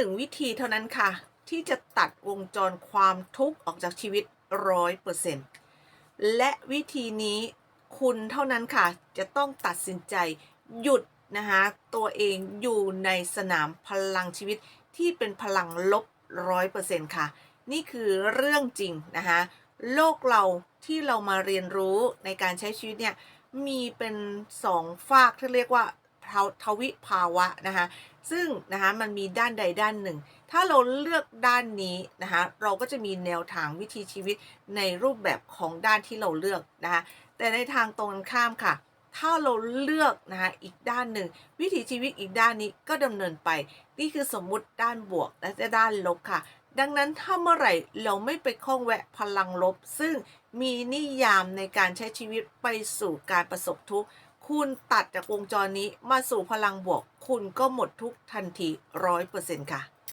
นึ่งวิธีเท่านั้นค่ะ ที่จะตัดวงจรความทุกข์ออกจากชีวิตร้อยเปอร์เซ็นต์และวิธีนี้คุณเท่านั้นค่ะ จะต้องตัดสินใจหยุดนะคะตัวเองอยู่ในสนามพลังชีวิตที่เป็นพลังลบร้อยเปอร์เซ็นต์ค่ะ นี่คือเรื่องจริงนะคะโลกเราที่เรามาเรียนรู้ในการใช้ชีวิตเนี่ยมีเป็นสองฝากที่เรียกว่า ทวทวิภาวะนะคะซึ่งนะคะมันมีด้านใดด้านหนึ่ง ถ้าเราเลือกด้านนี้นะคะเราก็จะมีแนวทางวิธีชีวิตในรูปแบบของด้านที่เราเลือกนะคะแต่ในทางตรงกันข้ามค่ะ ถ้าเราเลือกนะคะอีกด้านหนึ่ง วิถีชีวิตอีกด้านนี้ก็ดำเนินไป นี่คือสมมุติด้านบวกและด้านลบค่ะ ดังนั้นถ้าเมื่อไหร่เราไม่ไปข้องแวะพลังลบ ซึ่งมีนิยามในการใช้ชีวิตไปสู่การประสบทุกข์ คุณตัดจากวงจรนี้มาสู่พลังบวก คุณก็หมดทุกทันทีร้อยเปอร์เซ็นต์ค่ะ